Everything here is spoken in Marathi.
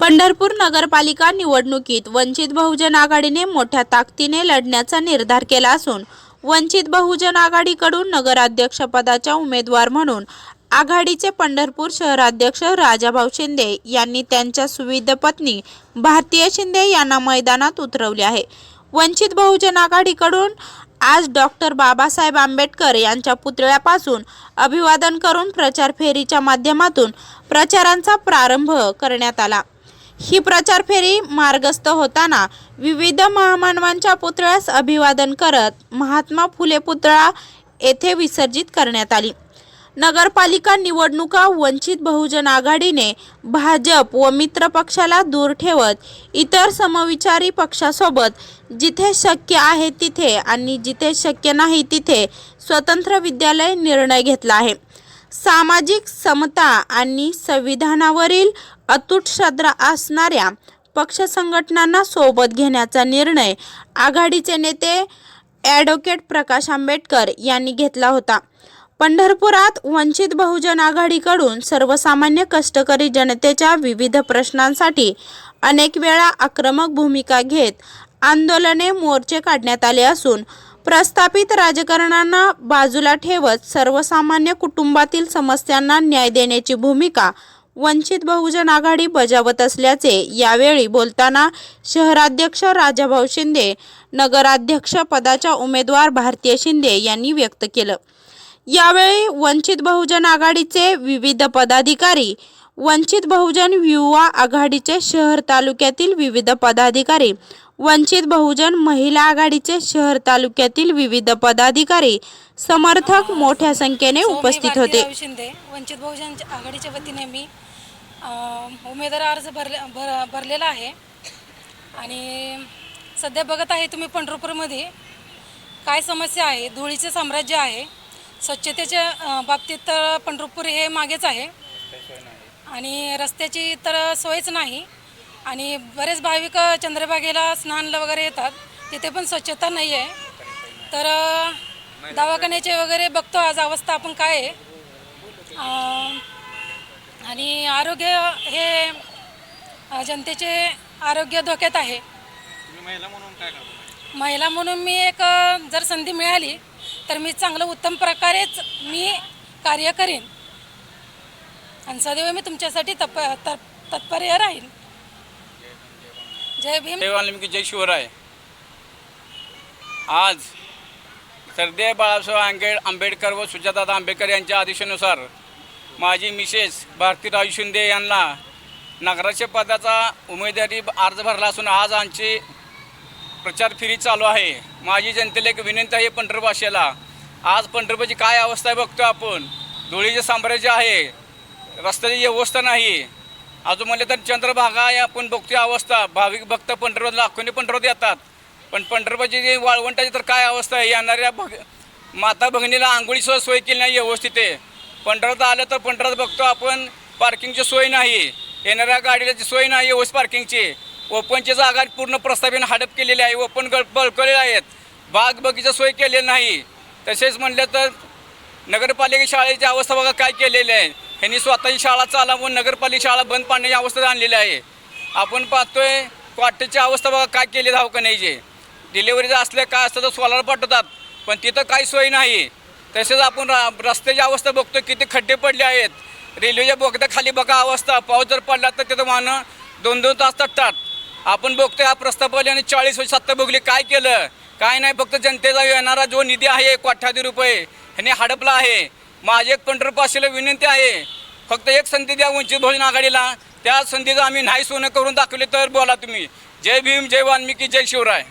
पंढरपूर नगरपालिका निवडणुकीत वंचित बहुजन आघाडीने मोठ्या ताकदीने लढण्याचा निर्धार केला असून वंचित बहुजन आघाडीकडून नगराध्यक्षपदाच्या उमेदवार म्हणून आघाडीचे पंढरपूर शहराध्यक्ष राजाभाऊ शिंदे यांनी त्यांच्या सुविध पत्नी भारतीय शिंदे यांना मैदानात उतरवले आहे. वंचित बहुजन आघाडीकडून आज डॉक्टर बाबासाहेब आंबेडकर यांच्या पुतळ्यापासून अभिवादन करून प्रचार फेरीच्या माध्यमातून प्रचारांचा प्रारंभ करण्यात आला. ही प्रचार फेरी मार्गस्थ होताना विविध महामानवांच्या पुतळ्यास अभिवादन करत महात्मा फुले पुतळा येथे विसर्जित करण्यात आली. नगरपालिका निवडणुका वंचित बहुजन आघाडीने भाजप व मित्र पक्षाला दूर ठेवत इतर समविचारी पक्षासोबत जिथे शक्य आहे तिथे आणि जिथे शक्य नाही तिथे स्वतंत्र विद्यालय निर्णय घेतला आहे. सामाजिक समता आणि संविधानावरील अतूट श्रद्धा असणाऱ्या पक्ष संघटनांना सोबत घेण्याचा निर्णय आघाडीचे नेते ॲडव्होकेट प्रकाश आंबेडकर यांनी घेतला होता. पंढरपुरात वंचित बहुजन आघाडीकडून सर्वसामान्य कष्टकरी जनतेच्या विविध प्रश्नांसाठी अनेक वेळा आक्रमक भूमिका घेत आंदोलने मोर्चे काढण्यात आले असून प्रस्थापित राजकारणांना बाजूला ठेवत सर्वसामान्य कुटुंबातील समस्यांना न्याय देण्याची भूमिका वंचित बहुजन आघाडी बजावत असल्याचे यावेळी बोलताना शहराध्यक्ष राजाभाऊ शिंदे नगराध्यक्ष पदाच्या उमेदवार भारतीय शिंदे यांनी व्यक्त केलं. यावेळी वंचित बहुजन आघाडीचे विविध पदाधिकारी वंचित बहुजन युवा आघाडीचे शहर तालुक्यातील विविध पदाधिकारी वंचित बहुजन महिला आघाडीचे शहर तालुक्यातील विविध पदाधिकारी समर्थक मोठ्या संख्येने उपस्थित होते. शिंदे वंचित बहुजन आघाडीच्या वतीने मी उमेदवार अर्ज भरले भर भरलेला आहे. आणि सध्या बघत आहे तुम्ही पंढरपूरमध्ये काय समस्या आहे धुळीचे साम्राज्य आहे स्वच्छतेच्या बाबतीत तर पंढरपूर हे मागेच आहे. आणि रस्त्याची तर सोयच नाही. आणि बरेच भाविक चंद्रभागेला स्नानला वगैरे येतात. तिथे पण स्वच्छता नाही आहे. तर दवाखान्याचे वगैरे बघतो आज अवस्था आपण काय आहे. आणि आरोग्य हे जनतेचे आरोग्य धोक्यात आहे. महिला म्हणून मी एक जर संधी मिळाली तर मी चांगलं उत्तम प्रकारेच मी कार्य करीन. आणि सदैव मी तुमच्यासाठी तप तप- तत्पर्य राहील जय भीम. जय वाल्मिकी जय शिवराय. आज सरदेव बाळासाहेब आंगेड आंबेडकर व सुजातादा आंबेडकर यांच्या आदेशानुसार माझी मिसेस भारतीराव शिंदे यांना नगराच्या पदाचा उमेदवारी अर्ज भरला असून आज आमची प्रचार फेरी चालू आहे. माझी जनतेला एक विनंती आहे पंढरभाषेला आज पंढरपूरची काय अवस्था आहे बघतो आपण. धुळीचे साम्राज्य आहे. रस्त्याची व्यवस्था नाही. अजून म्हणले तर चंद्रभागा या आपण बघतोय अवस्था. भाविक भक्त पंढरपूर लाखोनी पंढरपूर येतात. पण पंढरपूरची जी वाळवंटाची तर काय अवस्था आहे? येणाऱ्या भग माता भगिनीला आंघोळीसुद्धा सोय केली नाही व्यवस्थित आहे. पंढरात आलं तर पंढरात बघतो आपण पार्किंगची सोय नाही. येणाऱ्या गाडीला सोय नाही व्यवस्थित पार्किंगची ओपनची जागा पूर्ण प्रस्तावित हडप केलेली आहे. ओपन गळ बळकलेले आहेत. बाग बगीचा सोय केलेली नाही. तसेच म्हणलं तर नगरपालिका शाळेची अवस्था बघा काय केलेली आहे. ह्यांनी स्वतःची शाळा चालवून नगरपालिका शाळा बंद पाडण्याची अवस्था आणलेली आहे. आपण पाहतोय क्वार्टरची अवस्था बघा काय केली दवाखान्याची. डिलेवरीचं असलं काय असतं तर सोलार पाठवतात. पण तिथं काही सोय नाही. तसेच आपण रा रस्त्याची अवस्था बघतो किती खड्डे पडले आहेत. रेल्वेच्या बोगद्याखाली बघा अवस्था. पाऊस जर पडला तर तिथं वाहनं दोन दोन तास तटतात. आपण बघतोय हा प्रस्तावल्याने चाळीस वर्ष सत्ता बघली काय केलं? काय नाही फक्त जनतेचा येणारा जो निधी आहे कोट्याधी रुपये ह्यांनी हडपला आहे. माझी एक पंढरपाशीला विनंती आहे. फक्त एक संधी द्या वंचित बहुजन आघाडीला. त्या संधीचं आम्ही नाही सोनं करून दाखवले तर बोला तुम्ही. जय भीम जय वाल्मिकी जय शिवराय.